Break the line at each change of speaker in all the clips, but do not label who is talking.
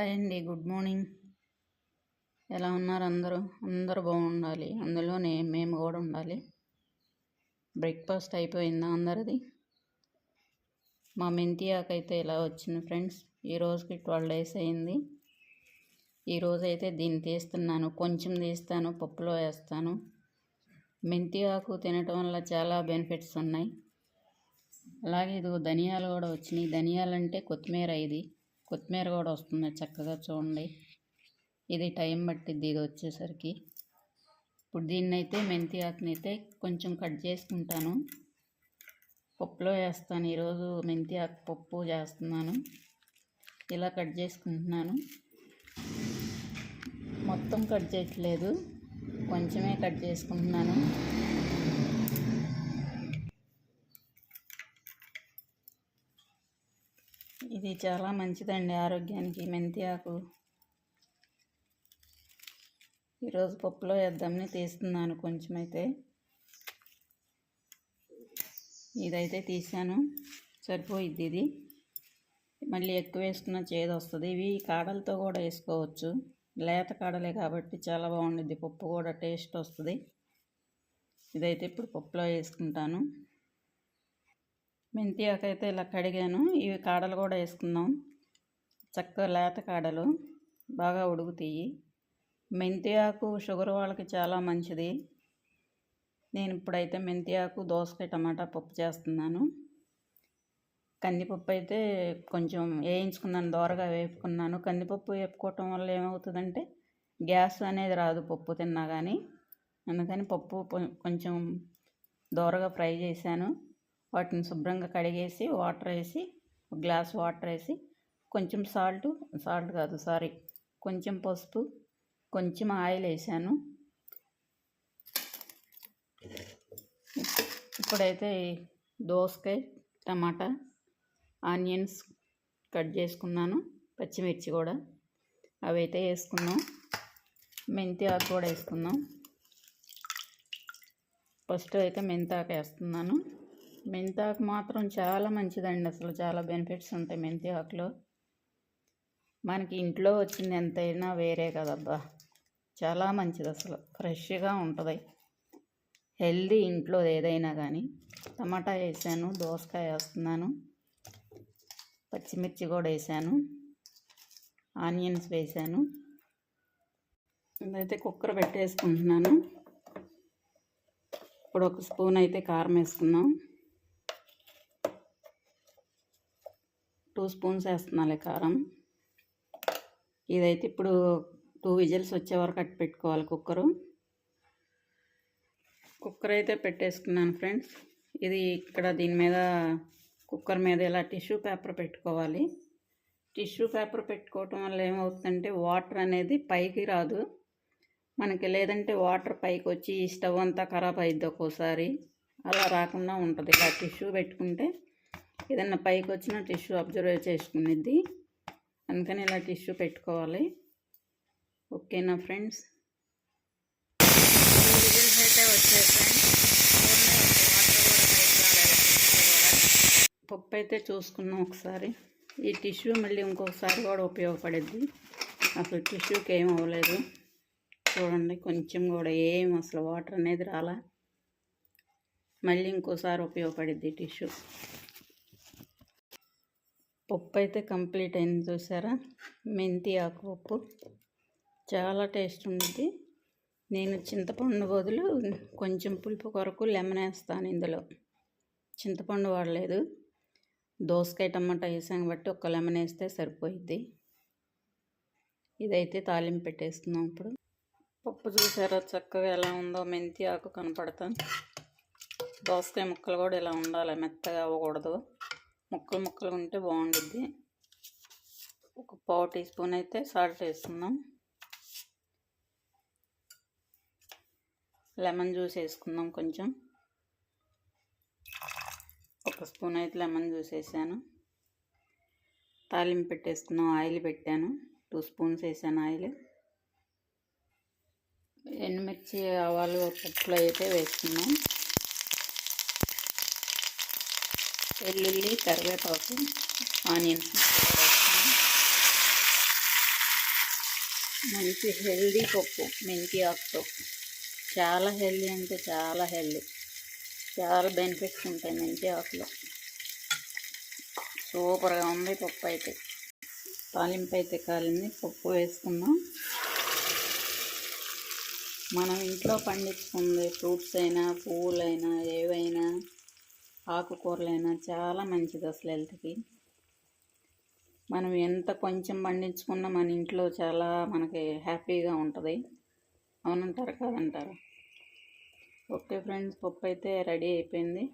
Hi అండి good morning. ఎలా ఉన్నారు అందరూ? అందరూ బాగుండాలి. అందులోనే మేము కూడా ఉండాలి. బ్రేక్ఫాస్ట్ అయిపోయిందా అందరిది? మా మెంతి అయితే ఇలా వచ్చింది ఫ్రెండ్స్? ఈ రోజుకి ట్వెల్వ్ డేస్ అయింది. ఈరోజు అయితే దీన్ని తీస్తున్నాను. కొంచెం తీస్తాను పప్పులో వేస్తాను. మెంతి ఆకు తినటం వల్ల చాలా బెనిఫిట్స్ ఉన్నాయి. అలాగే ఇది ధనియాలు కూడా వచ్చినాయి. ధనియాలు అంటే కొత్తిమీర ఇది. కొత్తిమీర కూడా వస్తుంది చక్కగా చూడండి. ఇది టైం పట్టిద్ది ఇది వచ్చేసరికి. ఇప్పుడు దీన్ని అయితే మెంతి ఆకుని అయితే కొంచెం కట్ చేసుకుంటాను. పప్పులో వేస్తాను. ఈరోజు మెంతి ఆకు పప్పు చేస్తున్నాను. ఇలా కట్ చేసుకుంటున్నాను. మొత్తం కట్ చేయట్లేదు. కొంచెమే కట్ చేసుకుంటున్నాను. ఇది చాలా మంచిదండి ఆరోగ్యానికి మెంతి ఆకు. ఈరోజు పప్పులో వేద్దామని తీస్తున్నాను కొంచెం అయితే ఇదైతే తీసాను సరిపోయిద్ది ఇది. మళ్ళీ ఎక్కువ వేసుకున్న చేదు వస్తుంది. ఇవి కాడలతో కూడా వేసుకోవచ్చు. లేత కాడలే కాబట్టి చాలా బాగుండిద్ది. పప్పు కూడా టేస్ట్ వస్తుంది. ఇదైతే ఇప్పుడు పప్పులో వేసుకుంటాను. మెంతి ఆకు అయితే ఇలా కడిగాను. ఇవి కాడలు కూడా వేసుకుందాం. చక్కగా లేత కాడలు బాగా ఉడుకుతాయి. మెంతి ఆకు షుగర్ వాళ్ళకి చాలా మంచిది. నేను ఇప్పుడైతే మెంతి ఆకు దోసకాయ టమాటా పప్పు చేస్తున్నాను. కందిపప్పు అయితే కొంచెం వేయించుకున్నాను దోరగా వేపుకున్నాను. కందిపప్పు వేపుకోవటం వల్ల ఏమవుతుందంటే గ్యాస్ అనేది రాదు పప్పు తిన్నా కానీ అందుకని పప్పు కొంచెం దోరగా ఫ్రై చేశాను. వాటిని శుభ్రంగా కడిగేసి వాటర్ వేసి ఒక గ్లాస్ వాటర్ వేసి కొంచెం సాల్ట్ సాల్ట్ కాదు సారీ కొంచెం పసుపు కొంచెం ఆయిల్ వేసాను. ఇప్పుడైతే దోసకాయ టమాటా ఆనియన్స్ కట్ చేసుకున్నాను పచ్చిమిర్చి కూడా. అవి అయితే వేసుకున్నాం. మెంతి ఆకు కూడా వేసుకుందాం ఫస్ట్ అయితే మెంతాకు వేస్తున్నాను. మెంతాకు మాత్రం చాలా మంచిదండి. అసలు చాలా బెనిఫిట్స్ ఉంటాయి మెంతి ఆకులో. మనకి ఇంట్లో వచ్చింది ఎంతైనా వేరే కదబ్బా. చాలా మంచిది అసలు. ఫ్రెష్గా ఉంటుంది. హెల్దీ ఇంట్లో ఏదైనా కానీ టమాటా వేసాను దోసకాయ వేస్తున్నాను పచ్చిమిర్చి కూడా వేసాను ఆనియన్స్ వేసాను. ఇదైతే కుక్కర్ పెట్టేసుకుంటున్నాను. ఇప్పుడు ఒక స్పూన్ అయితే కారం వేసుకుందాం. టూ స్పూన్స్ వేస్తున్నాలే కారం. ఇదైతే ఇప్పుడు టూ విజిల్స్ వచ్చే వరకు కట్టి పెట్టుకోవాలి కుక్కరు. కుక్కర్ అయితే పెట్టేసుకున్నాను ఫ్రెండ్స్. ఇది ఇక్కడ దీని మీద కుక్కర్ మీద ఇలా టిష్యూ పేపర్ పెట్టుకోవాలి. టిష్యూ పేపర్ పెట్టుకోవటం వల్ల ఏమవుతుందంటే వాటర్ అనేది పైకి రాదు. మనకి లేదంటే వాటర్ పైకి వచ్చి స్టవ్ అంతా ఖరాబ్ అయిద్ది ఒక్కోసారి. అలా రాకుండా ఉంటుంది. ఇలా టిష్యూ పెట్టుకుంటే ఏదన్నా పైకి వచ్చిన టిష్యూ అబ్జర్వ్ చేసుకునేది. అందుకని ఇలా టిష్యూ పెట్టుకోవాలి. ఓకేనా ఫ్రెండ్స్? అయితే వచ్చాయి పప్పు అయితే చూసుకున్నాం ఒకసారి. ఈ టిష్యూ మళ్ళీ ఇంకొకసారి కూడా ఉపయోగపడుద్ది అసలు టిష్యూకి ఏం అవ్వలేదు. చూడండి కొంచెం కూడా ఏం అసలు వాటర్ అనేది రాలా. మళ్ళీ ఇంకోసారి ఉపయోగపడుద్ది టిష్యూ. పప్పు అయితే కంప్లీట్ అయింది చూసారా? మెంతి ఆకు పప్పు చాలా టేస్ట్ ఉంది నేను చింతపండు బదులు కొంచెం పులుపు కొరకు లెమన్ వేస్తాను ఇందులో. చింతపండు వాడలేదు. దోసకాయ టమాటా వేసాం బట్టి ఒక లెమన్ వేస్తే సరిపోయిద్ది. ఇదైతే తాలింపు పెట్టేస్తున్నాం ఇప్పుడు. పప్పు చూసారా? చక్కగా ఎలా ఉందో మెంతి ఆకు కనపడతాం. దోసకాయ ముక్కలు కూడా ఇలా ఉండాలి మెత్తగా అవ్వకూడదు. ముక్కలు ముక్కలు ఉంటే బాగుంటుంది ఒక పావు టీ స్పూన్ అయితే సాల్ట్ వేసుకుందాం. లెమన్ జ్యూస్ వేసుకుందాం కొంచెం. ఒక స్పూన్ అయితే లెమన్ జ్యూస్ వేసాను. తాలింపు పెట్టేసుకున్నాం ఆయిల్ పెట్టాను. టూ స్పూన్స్ వేసాను ఆయిల్. ఎండుమిర్చి ఆవాలు పప్పులు అయితే వేసుకున్నాం వెల్లుల్లి కరివేపాకు ఆనియన్స్ మంచి హెల్దీ పప్పు మెంతి ఆకుతో. చాలా హెల్దీ అంటే చాలా హెల్దీ. చాలా బెనిఫిట్స్ ఉంటాయి మెంతి ఆకులో. సూపర్గా ఉంది పప్పు అయితే. తాలింపు అయితే కాలింది. పప్పు వేసుకుందాం. మనం ఇంట్లో పండించుకుంది ఫ్రూట్స్ అయినా పువ్వులైనా ఏవైనా ఆకుకూరలైనా చాలా మంచిది అసలు హెల్త్కి. మనం ఎంత కొంచెం పండించుకున్నా మన ఇంట్లో చాలా మనకి హ్యాపీగా ఉంటుంది. అవునంటారు కాదంటారు? ఓకే ఫ్రెండ్స్ పప్పు అయితే రెడీ అయిపోయింది.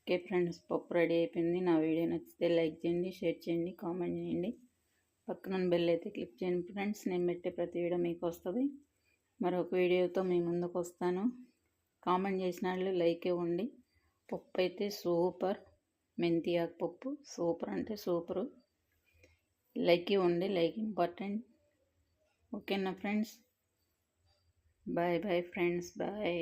ఓకే ఫ్రెండ్స్ పప్పు రెడీ అయిపోయింది. నా వీడియో నచ్చితే లైక్ చేయండి షేర్ చేయండి కామెంట్ చేయండి. పక్కన బెల్ అయితే క్లిక్ చేయండి ఫ్రెండ్స్. నేను పెట్టే ప్రతి వీడియో మీకు వస్తుంది. మరొక వీడియోతో మీ ముందుకు వస్తాను. కామెంట్ చేసిన వాళ్ళు లైక్ ఇవ్వండి. పప్పు అయితే సూపర్. మెంతి ఆకుపప్పు సూపర్ అంటే సూపరు. లైక్ ఇవ్వండి లైక్ ఇంపార్టెంట్. ఓకేనా friends? Bye bye friends bye.